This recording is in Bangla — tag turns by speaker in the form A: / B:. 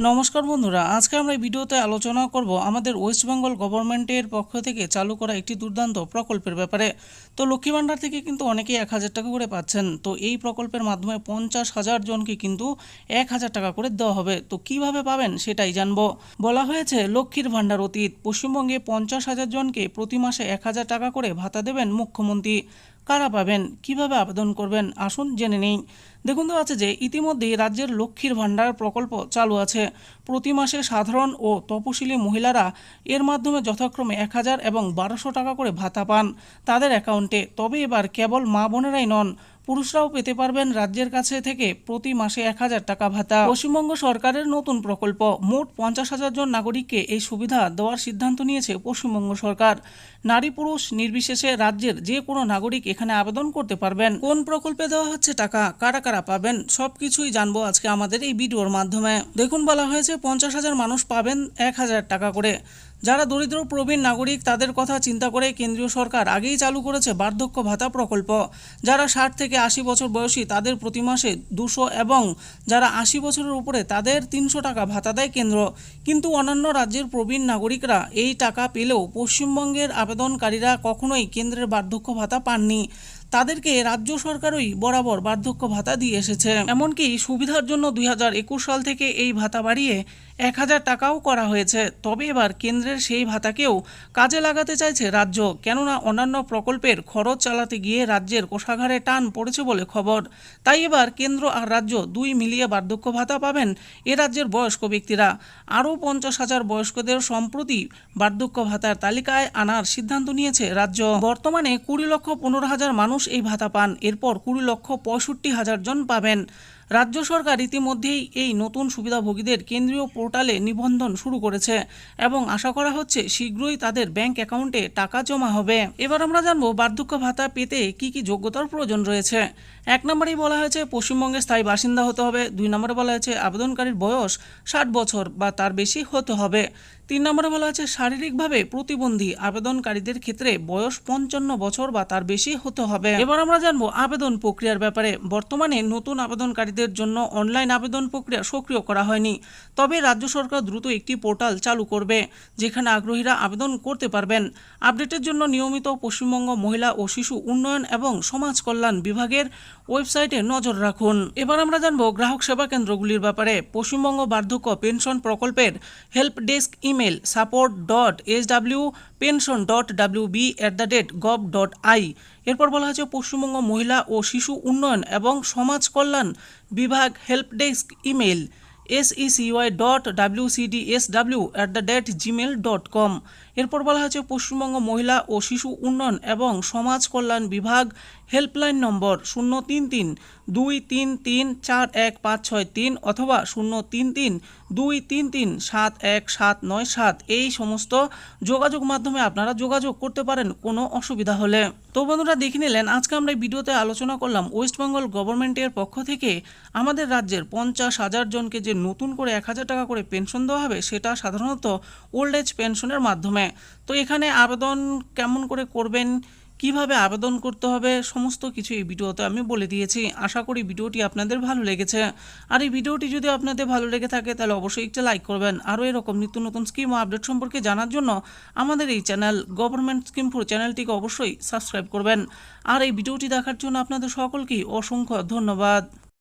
A: নমস্কার বন্ধুরা, আজকে আমরা এই ভিডিওতে আলোচনা করব আমাদের ওয়েস্ট বেঙ্গল গভর্নমেন্টের পক্ষ থেকে চালু করা একটি দুর্দান্ত প্রকল্পের ব্যাপারে। তো লক্ষ্মী ভাণ্ডার থেকে কিন্তু অনেকেই এক হাজার টাকা করে পাচ্ছেন। তো এই প্রকল্পের মাধ্যমে পঞ্চাশ হাজার জনকে কিন্তু এক হাজার টাকা করে দেওয়া হবে। তো কীভাবে পাবেন সেটাই জানব। বলা হয়েছে, লক্ষ্মীর ভাণ্ডার অতীত, পশ্চিমবঙ্গে পঞ্চাশ হাজার জনকে প্রতি মাসে এক হাজার টাকা করে ভাতা দেবেন মুখ্যমন্ত্রী। কারা পাবেন? কীভাবে আবেদন করবেন? আসুন জেনে নেই। দেখুন তো আছে যে, ইতিমধ্যেই রাজ্যের লক্ষ্মীর ভাণ্ডার প্রকল্প চালু আছে। প্রতি মাসে সাধারণ ও তপশিলি মহিলারা এর মাধ্যমে যথাক্রমে এক হাজার এবং বারোশো টাকা করে ভাতা পান। তাদের অ্যাকাউন্টে তবে এবার কেবল মা বোনেরাই নন পুরুষরাও পেতে পারবেন রাজ্যের কাছে থেকে প্রতি মাসে এক হাজার টাকা ভাতা। পশ্চিমবঙ্গ সরকারের নতুন প্রকল্প, মোট পঞ্চাশ হাজার জন নাগরিককে এই সুবিধা দেওয়ার সিদ্ধান্ত নিয়েছে পশ্চিমবঙ্গ সরকার। নারী পুরুষ নির্বিশেষে রাজ্যের যে কোনো নাগরিক এখানে আবেদন করতে পারবেন। কোন প্রকল্পে দেওয়া হচ্ছে টাকা, কারা কারা পাবেন, সবকিছুই জানব আজকে আমাদের এই ভিডিওর মাধ্যমে। দেখুন, বলা হয়েছে পঞ্চাশ হাজার মানুষ পাবেন এক হাজার টাকা করে। যারা দরিদ্র প্রবীণ নাগরিক, তাদের কথা চিন্তা করে কেন্দ্রীয় সরকার আগেই চালু করেছে বার্ধক্য ভাতা প্রকল্প। যারা ষাট থেকে আশি বছর বয়সী, তাদের প্রতি মাসে দুশো এবং যারা আশি বছরের উপরে, তাদের তিনশো টাকা ভাতা দেয় কেন্দ্র। কিন্তু অন্যান্য রাজ্যের প্রবীণ নাগরিকরা এই টাকা পেলেও পশ্চিমবঙ্গের আবেদনকারীরা কখনোই কেন্দ্রের বার্ধক্য ভাতা পাননি। তাদেরকে রাজ্য সরকারই বরাবর বার্ধক্য ভাতা দিয়ে এসেছে। এমনকি সুবিধার জন্য দু হাজার একুশ সাল থেকে এই ভাতা বাড়িয়ে এক হাজার টাকাও করা হয়েছে। তবে এবার কেন্দ্রের সেই ভাতাকেও কাজে লাগাতে চাইছে রাজ্য। কেননা অন্যান্য প্রকল্পের খরচ চালাতে গিয়ে রাজ্যের কোষাগারে টান পড়েছে বলে খবর। তাই এবার কেন্দ্র আর রাজ্য দুই মিলিয়ে বার্ধক্য ভাতা পাবেন এ রাজ্যের বয়স্ক ব্যক্তিরা। আরও পঞ্চাশ হাজার বয়স্কদের সম্প্রতি বার্ধক্য ভাতার তালিকায় আনার সিদ্ধান্ত নিয়েছে রাজ্য। বর্তমানে কুড়ি লক্ষ পনেরো হাজার মানুষ এই ভাতা পান। এরপর কুড়ি লক্ষ পঁয়ষট্টি হাজার জন পাবেন। রাজ্য সরকার ইতিমধ্যেই এই নতুন সুবিধাভোগীদের কেন্দ্রীয় পোর্টালে নিবন্ধন শুরু করেছে এবং আশা করা হচ্ছে শীঘ্রই তাদের ব্যাংক অ্যাকাউন্টে টাকা জমা হবে। এবার আমরা জানব বার্ধক্য ভাতা পেতে কি কি যোগ্যতার প্রয়োজন রয়েছে। এক নম্বরেই বলা হয়েছে পশ্চিমবঙ্গে স্থায়ী বাসিন্দা হতে হবে। দুই নম্বরে বলা হয়েছে, আবেদনকারীর বয়স ষাট বছর বা তার বেশি হতে হবে। তিন নম্বরে বলা হয়েছে, শারীরিকভাবে প্রতিবন্ধী আবেদনকারীদের ক্ষেত্রে বয়স পঞ্চান্ন বছর বা তার বেশি হতে হবে। এবার আমরা জানব আবেদন প্রক্রিয়ার ব্যাপারে। বর্তমানে নতুন আবেদনকারীদের জন্য অনলাইন আবেদন প্রক্রিয়া সক্রিয় করা হয়নি। তবে রাজ্য সরকার দ্রুত একটি পোর্টাল চালু করবে, যেখানে আগ্রহীরা আবেদন করতে পারবেন। আপডেটের জন্য নিয়মিত পশ্চিমবঙ্গ মহিলা ও শিশু উন্নয়ন এবং সমাজ কল্যাণ বিভাগের ওয়েবসাইটে নজর রাখুন। এবার আমরা জানব গ্রাহক সেবা কেন্দ্রগুলির ব্যাপারে। পশ্চিমবঙ্গ বার্ধক্য পেনশন প্রকল্পের help desk email support dot S W pension dot W B at the rate gov dot I এরপর বলা হয়েছে, পশ্চিমবঙ্গ মহিলা ও শিশু উন্নয়ন এবং সমাজ কল্যাণ বিভাগ help desk email S ECY dot W S W at the rate Gmail dot com এরপর বলা হয়েছে পশ্চিমবঙ্গ মহিলা ও শিশু উন্নয়ন এবং সমাজ কল্যাণ বিভাগ হেল্পলাইন নম্বর শূন্য তিন তিন দুই তিন তিন চার এক পাঁচ ছয় তিন অথবা শূন্য তিন তিন দুই তিন তিন সাত এক সাত নয় সাত এই সমস্ত যোগাযোগ মাধ্যমে আপনারা যোগাযোগ করতে পারেন, কোনো অসুবিধা হলে। তো বন্ধুরা, দেখে নিলেন, আজকে আমরা এই ভিডিওতে আলোচনা করলাম ওয়েস্ট বেঙ্গল গভর্নমেন্টের পক্ষ থেকে আমাদের রাজ্যের পঞ্চাশ হাজার জনকে যে নতুন করে এক হাজার টাকা করে পেনশন দেওয়া হবে, সেটা সাধারণত ওল্ড এজ পেনশনের মাধ্যমে। তো এখানে আবেদন কেমন করে করবেন? কীভাবে আবেদন করতে হবে? সমস্ত কিছু এই ভিডিওতে আমি বলে দিয়েছি। আশা করি ভিডিওটি আপনাদের ভালো লেগেছে। আর এই ভিডিওটি যদি আপনাদের ভালো লেগে থাকে, তাহলে অবশ্যই একটা লাইক করবেন। আরও এরকম নিত্য নতুন স্কিম ও আপডেট সম্পর্কে জানার জন্য আমাদের এই চ্যানেল গভর্নমেন্ট স্কিম ফোর চ্যানেলটিকে অবশ্যই সাবস্ক্রাইব করবেন। আর এই ভিডিওটি দেখার জন্য আপনাদের সকলকেই অসংখ্য ধন্যবাদ।